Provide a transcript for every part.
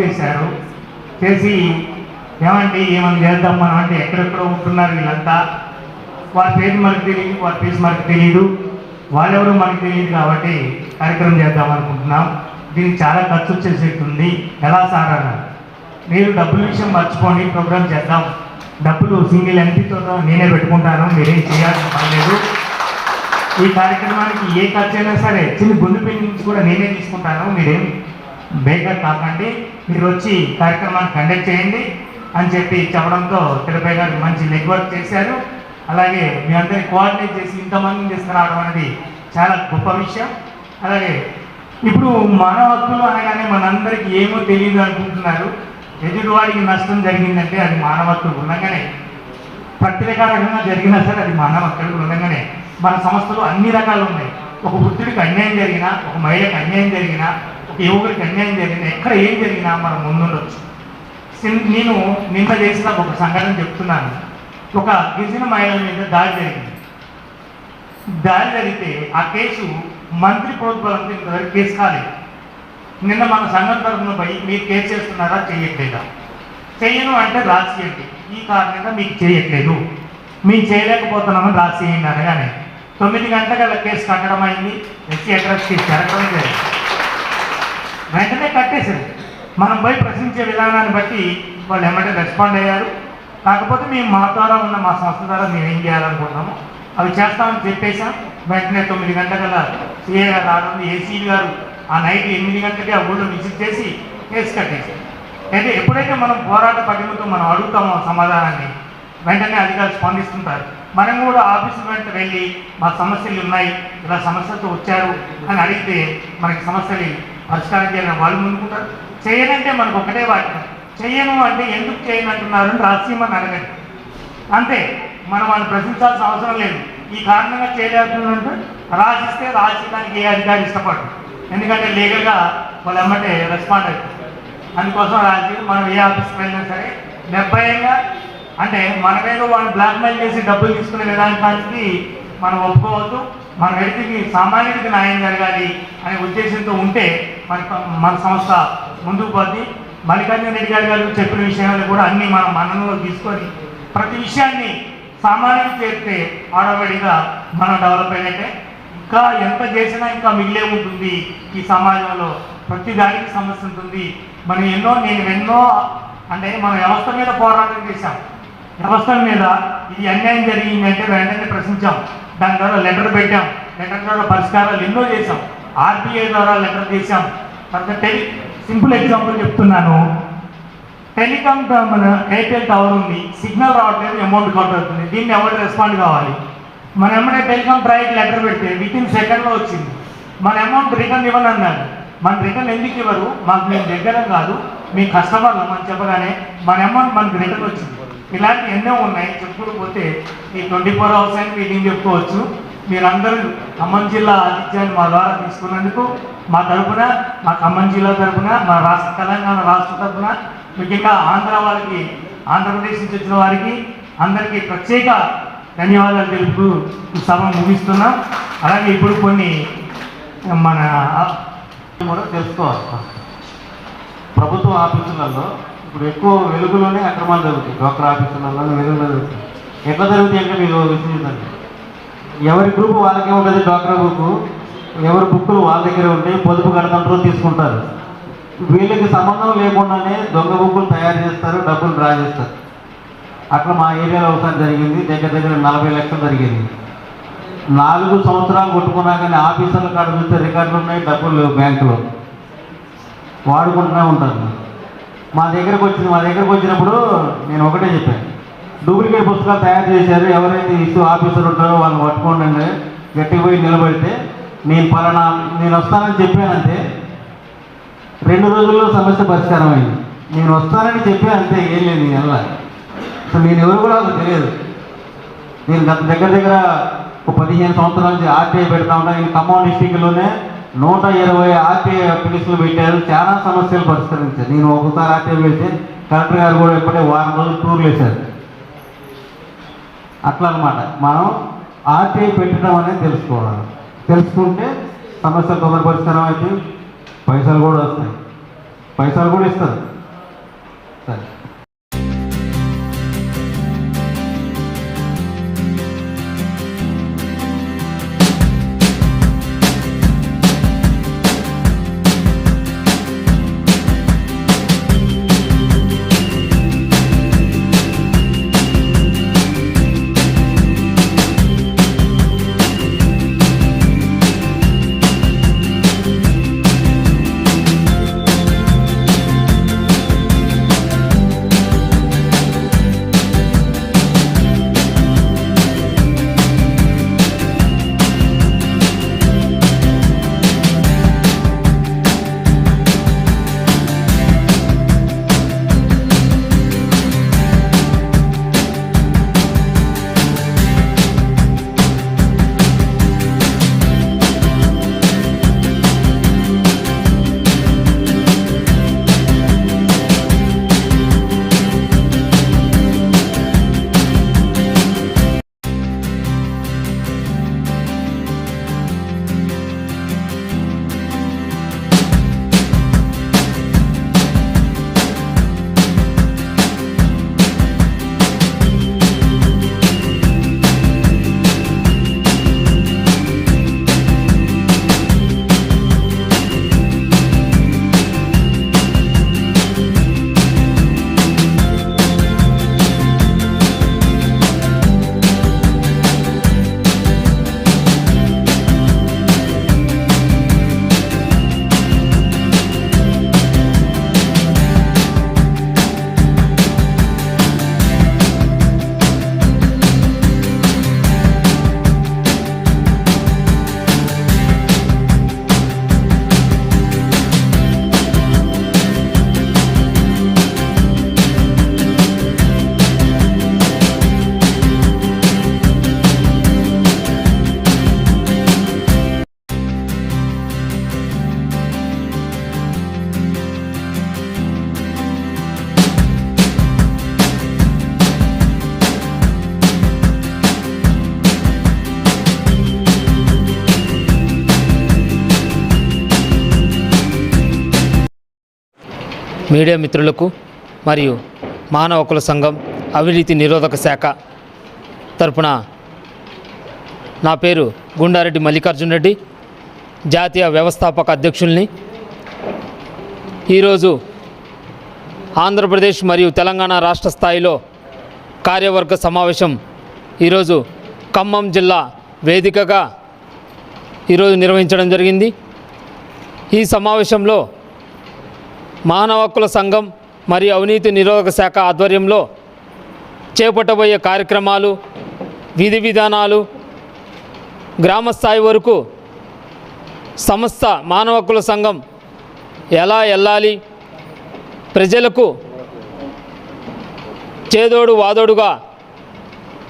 చేశారు. చేసి ఏమండి ఏమని చేద్దాం మనం అంటే ఎక్కడెక్కడో ఉంటున్నారు వీళ్ళంతా. వారి పేరు మనకు తెలియదు వారి ఫీజు మనకు తెలియదు వాళ్ళెవరూ మనకు తెలియదు కాబట్టి కార్యక్రమం చేద్దాం అనుకుంటున్నాం. దీనికి చాలా ఖర్చు వచ్చేసేటుంది ఎలా సార్ అన్నారు మీరు డబ్బుల విషయం మర్చిపోండి ప్రోగ్రామ్ చేద్దాం. డబ్బులు సింగిల్ ఎంపీతో నేనే పెట్టుకుంటాను మీరేం చేయాల్సిన పర్లేదు ఈ కార్యక్రమానికి ఏ ఖర్చు అయినా సరే చిన్న గుండె పెళ్ళి నుంచి కూడా నేనే తీసుకుంటాను మీరేం బేకర్ కాకండి మీరు వచ్చి కార్యక్రమాన్ని కండక్ట్ చేయండి అని చెప్పి చెప్పడంతో తిరుపతి గారు మంచి నెట్వర్క్ చేశారు. అలాగే మీ అందరినీ కోఆర్డినేట్ చేసి ఇంతమందిని తీసుకురావడం అనేది చాలా గొప్ప విషయం. అలాగే ఇప్పుడు మానవ హక్కులు అనగానే మనందరికీ ఏమో తెలియదు అనుకుంటున్నారు. ఎదుటివాడికి నష్టం జరిగిందంటే అది మానవ హక్కులు ఉండగానే ప్రత్యేకంగా జరిగినా సరే అది మానవ హక్కులు ఉండగానే మన సంస్థలు అన్ని రకాలు ఉన్నాయి. ఒక వృద్ధుడికి అన్యాయం జరిగినా ఒక మహిళకి అన్యాయం జరిగినా ఒక యువకుడికి అన్యాయం జరిగినా ఎక్కడ ఏం జరిగినా మనం ముందుండొచ్చు. సిన్- నేను నిన్న చేసిన ఒక సంఘటన చెప్తున్నాను. ఒక గిరిజన మహిళల మీద దాడి జరిగింది. దాడి జరిగితే ఆ కేసు మంత్రి ప్రభుత్వాలంతా ఇంతవరకు కేసు కాలేదు. నిన్న మన సంఘం తరఫున పోయి మీరు కేసు చేస్తున్నారా చేయట్లేదా? చేయను అంటే రాసియండి ఈ కారణంగా మీకు చేయట్లేదు. మేము చేయలేకపోతున్నామని రాసియండి అనగానే తొమ్మిది గంటల కేసు కట్టడం అయింది ఎస్సీ అడ్రస్ కేసు జరగడం జరిగింది. వెంటనే కట్టేశారు. మనం పోయి ప్రశ్నించే విధానాన్ని బట్టి వాళ్ళు ఏమంటే రెస్పాండ్ అయ్యారు. కాకపోతే మేము మా ద్వారా ఉన్న మా సంస్థ ద్వారా మేము ఏం చేయాలనుకుంటున్నాము అవి చేస్తామని చెప్పేశాం. వెంటనే తొమ్మిది గంటల సిఏ గారు రావడం ఏసీ గారు ఆ నైట్ ఎనిమిది గంటలకి ఆ ఊళ్ళో విజిట్ చేసి కేసు కట్టేశారు. అయితే ఎప్పుడైతే మనం పోరాట పటిమతో మనం అడుగుతామో సమాధానాన్ని వెంటనే అధికారులు స్పందిస్తుంటారు. మనం కూడా ఆఫీసు వెంట వెళ్ళి మా సమస్యలు ఉన్నాయి ఇలా సమస్యలతో వచ్చారు అని అడిగితే మనకి సమస్యలు పరిష్కారం చేయాలని వాళ్ళు ముందుకుంటారు. చేయనంటే మనకు ఒకటే వాక్యం. చేయను అంటే ఎందుకు చేయను అంటున్నారు అడగండి. అంతే మనం వాళ్ళు ప్రశ్నించాల్సిన అవసరం లేదు. ఈ కారణంగా చేయలేకపోతుందంటే రాసిస్తే రాసేదానికి ఏ అధికారి ఇష్టపడరు. ఎందుకంటే లీగల్గా వాళ్ళు ఎమ్మటే రెస్పాండ్ అవుతుంది అందుకోసం రాసి మనం ఏ ఆఫీస్కి వెళ్ళినా సరే నిర్భయంగా అంటే మన మీద వాళ్ళు బ్లాక్మెయిల్ చేసి డబ్బులు తీసుకునే విధానానికి మనం ఒప్పుకోవద్దు. మన వ్యక్తికి సామాన్యుడికి న్యాయం జరగాలి అనే ఉద్దేశంతో ఉంటే మన మన సంస్థ ముందుకు పోద్ది. మల్లికార్జున రెడ్డి గారి గారు చెప్పిన విషయాలు కూడా అన్ని మన మనంలో తీసుకొని ప్రతి విషయాన్ని సామాన్యం చేస్తే ఆడబడిగా మనం డెవలప్ అయినట్టే. ఇంకా ఎంత చేసినా ఇంకా మిగిలే ఉంటుంది ఈ సమాజంలో. ప్రతి దానికి సమస్య ఉంటుంది. మనం ఎన్నో నేను ఎన్నో అంటే మన వ్యవస్థ మీద పోరాటం చేశాం. వ్యవస్థ మీద ఇది అన్యాయం జరిగిందంటే వెంటనే ప్రశ్నించాం. దాని ద్వారా లెటర్ పెట్టాం. లెటర్ ద్వారా పరిష్కారాలు ఎన్నో చేశాం. ఆర్బీఐ ద్వారా లెటర్ చేశాం తర్వాత టెలి సింపుల్ ఎగ్జాంపుల్ చెప్తున్నాను. టెలికామ్ మన ఎయిర్టెల్ టవర్ ఉంది. సిగ్నల్ రావట్లేదు అమౌంట్ కట్ అవుతుంది. దీన్ని ఎవరు రెస్పాండ్ కావాలి? మన ఎమ్మడే టెలికామ్ ట్రైకి లెటర్ పెడితే విత్ ఇన్ సెకండ్లో వచ్చింది. మన అమౌంట్ రిటర్న్ ఇవ్వను అన్నారు మన రిటర్న్ ఎందుకు ఇవ్వరు? మాకు మేము దగ్గర కాదు. మీ కస్టమర్లు మనం చెప్పగానే మన అమౌంట్ మనకు రిటర్న్ వచ్చింది. ఇలాంటి ఎన్నో ఉన్నాయి. చెప్పుకుంటూ పోతే ఈ ట్వంటీ ఫోర్ అవర్స్ అని మీటింగ్ చెప్పుకోవచ్చు? మీరందరూ ఖమ్మం జిల్లా ఆతిథ్యాన్ని మా ద్వారా తీసుకున్నందుకు మా తరపున మా ఖమ్మం జిల్లా తరపున మా రాష్ట్ర తెలంగాణ రాష్ట్ర తరపున ముఖ్యంగా ఆంధ్ర వాళ్ళకి ఆంధ్రప్రదేశ్ నుంచి వచ్చిన వారికి అందరికీ ప్రత్యేక ధన్యవాదాలు తెలుపుతూ సభ ముగిస్తున్నాం. అలాగే ఇప్పుడు కొన్ని మన కూడా తెలుసుకోవాలి ప్రభుత్వ ఆఫీసులలో ఇప్పుడు ఎక్కువ వెలుగులోనే అక్రమాలు జరుగుతాయి. డాక్టర్ ఆఫీసులలో వెలుగులో జరుగుతాయి. ఎట్లా జరుగుతాయి అంటే మీరు విశ్లేషించండి. ఎవరి గ్రూప్ వాళ్ళకే ఉంటుంది డాక్టర్ గ్రూపు ఎవరి బుక్కులు వాళ్ళ దగ్గర ఉంటాయి పొదుపు కడతంటారు తీసుకుంటారు. వీళ్ళకి సంబంధం లేకుండానే దొంగ బుక్కులు తయారు చేస్తారు డబ్బులు డ్రా చేస్తారు. అట్లా మా ఏరియాలో ఒకసారి జరిగింది దగ్గర దగ్గర నలభై లక్షలు జరిగింది. నాలుగు సంవత్సరాలు కొట్టుకున్నా కానీ ఆఫీసర్ల కాడ చూస్తే రికార్డులు ఉన్నాయి డబ్బులు లేవు బ్యాంకులో. వాడుకుంటూనే ఉంటారు. మా దగ్గరకు వచ్చింది మా దగ్గరకు వచ్చినప్పుడు నేను ఒకటే చెప్పాను. డూప్లికేట్ పుస్తకాలు తయారు చేశారు. ఎవరైతే ఇష్యూ ఆఫీసర్ ఉంటారో వాళ్ళని పట్టుకోండి గట్టిగా పోయి నిలబడితే నేను పలానా నేను వస్తానని చెప్పానంటే రెండు రోజుల్లో సమస్య పరిష్కారం అయింది. నేను వస్తానని చెప్పాను ఏం లేదు నేను సో అసలు నేను ఎవరు కూడా తెలియదు. నేను గత దగ్గర దగ్గర ఒక పదిహేను సంవత్సరాల నుంచి ఆర్టీఐ పెడతా ఉంటాను నేను ఖమ్మం డిస్టిక్లోనే నూట ఇరవై ఆర్టీఐ అప్లికేషన్లు పెట్టారు. చాలా సమస్యలు పరిష్కరించారు. నేను ఒకసారి ఆర్టీఐ పెడితే కలెక్టర్ గారు కూడా ఇప్పుడే వారం రోజులు టూర్లు వేశారు. అట్లా అనమాట మనం ఆర్టీఐ పెట్టడం అనేది తెలుసుకోవాలి. తెలుసుకుంటే సమస్య తొందర పరిష్కారం అయితే పైసలు కూడా వస్తాయి. పైసలు కూడా ఇస్తారు. సరే. మీడియా మిత్రులకు మరియు మానవ హక్కుల సంఘం అవినీతి నిరోధక శాఖ తరపున నా పేరు గుండారెడ్డి మల్లికార్జున్ రెడ్డి జాతీయ వ్యవస్థాపక అధ్యక్షుల్ని. ఈరోజు ఆంధ్రప్రదేశ్ మరియు తెలంగాణ రాష్ట్ర స్థాయిలో కార్యవర్గ సమావేశం ఈరోజు ఖమ్మం జిల్లా వేదికగా ఈరోజు నిర్వహించడం జరిగింది. ఈ సమావేశంలో మానవ హక్కుల సంఘం మరియు అవినీతి నిరోధక శాఖ ఆధ్వర్యంలో చేపట్టబోయే కార్యక్రమాలు విధి విధానాలు గ్రామస్థాయి వరకు సంస్థ మానవ హక్కుల సంఘం ఎలా వెళ్ళాలి ప్రజలకు చేదోడు వాదోడుగా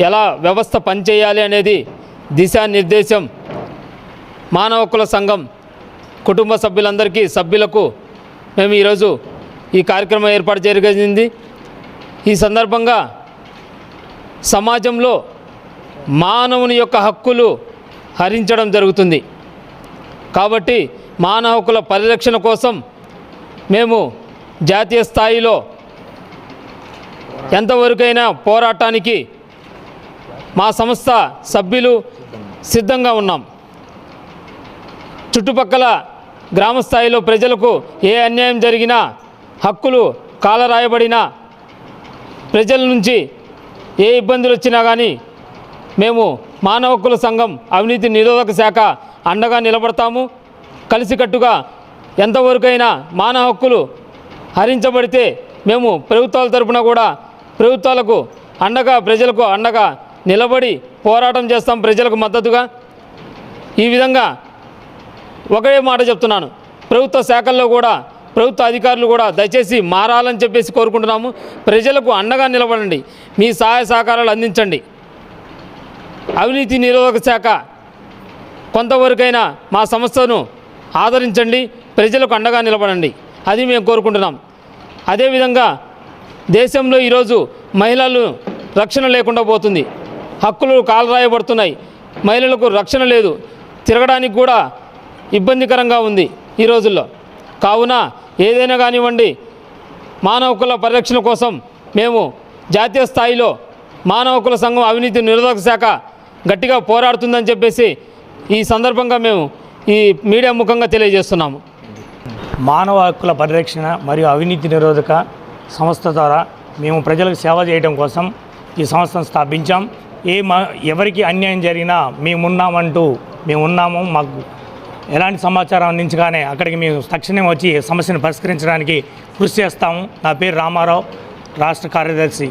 ఎలా వ్యవస్థ పనిచేయాలి అనేది దిశానిర్దేశం మానవ హక్కుల సంఘం కుటుంబ సభ్యులందరికీ సభ్యులకు మేము ఈరోజు ఈ కార్యక్రమం ఏర్పాటు జరిగింది. ఈ సందర్భంగా సమాజంలో మానవుని యొక్క హక్కులు హరించడం జరుగుతుంది. కాబట్టి మానవ హక్కుల పరిరక్షణ కోసం మేము జాతీయ స్థాయిలో ఎంతవరకైనా పోరాటానికి మా సంస్థ సభ్యులు సిద్ధంగా ఉన్నాం. చుట్టుపక్కల గ్రామ స్థాయిలో ప్రజలకు ఏ అన్యాయం జరిగినా హక్కులు కాలరాయబడినా ప్రజల నుంచి ఏ ఇబ్బందులు వచ్చినా కానీ మేము మానవ హక్కుల సంఘం అవినీతి నిరోధక శాఖ అండగా నిలబడతాము. కలిసికట్టుగా ఎంతవరకైనా మానవ హక్కులు హరించబడితే మేము ప్రభుత్వాల తరపున కూడా ప్రభుత్వాలకు అండగా ప్రజలకు అండగా నిలబడి పోరాటం చేస్తాం ప్రజలకు మద్దతుగా. ఈ విధంగా ఒకే మాట చెప్తున్నాను. ప్రభుత్వ శాఖల్లో కూడా ప్రభుత్వ అధికారులు కూడా దయచేసి మారాలని చెప్పేసి కోరుకుంటున్నాము. ప్రజలకు అండగా నిలబడండి. మీ సహాయ సహకారాలు అందించండి. అవినీతి నిరోధక శాఖ కొంతవరకైనా మా సంస్థను ఆదరించండి. ప్రజలకు అండగా నిలబడండి. అది మేము కోరుకుంటున్నాం. అదేవిధంగా దేశంలో ఈరోజు మహిళలు రక్షణ లేకుండా పోతుంది. హక్కులు కాలరాయబడుతున్నాయి. మహిళలకు రక్షణ లేదు. తిరగడానికి కూడా ఇబ్బందికరంగా ఉంది ఈ రోజుల్లో. కావున ఏదైనా కానివ్వండి మానవ కుల పరిరక్షణ కోసం మేము జాతీయ స్థాయిలో మానవ కుల సంఘం అవినీతి నిరోధక శాఖ గట్టిగా పోరాడుతుందని చెప్పేసి ఈ సందర్భంగా మేము ఈ మీడియా ముఖంగా తెలియజేస్తున్నాము. మానవ హక్కుల పరిరక్షణ మరియు అవినీతి నిరోధక సంస్థ ద్వారా మేము ప్రజలకు సేవ చేయడం కోసం ఈ సంస్థను స్థాపించాం. ఏ మా ఎవరికి అన్యాయం జరిగినా మేమున్నామంటూ మేము ఉన్నాము మాకు ఎలాంటి సమాచారం అందించగానే అక్కడికి మేము తక్షణం వచ్చి సమస్యను పరిష్కరించడానికి కృషి చేస్తాము. నా పేరు రామారావు రాష్ట్ర కార్యదర్శి.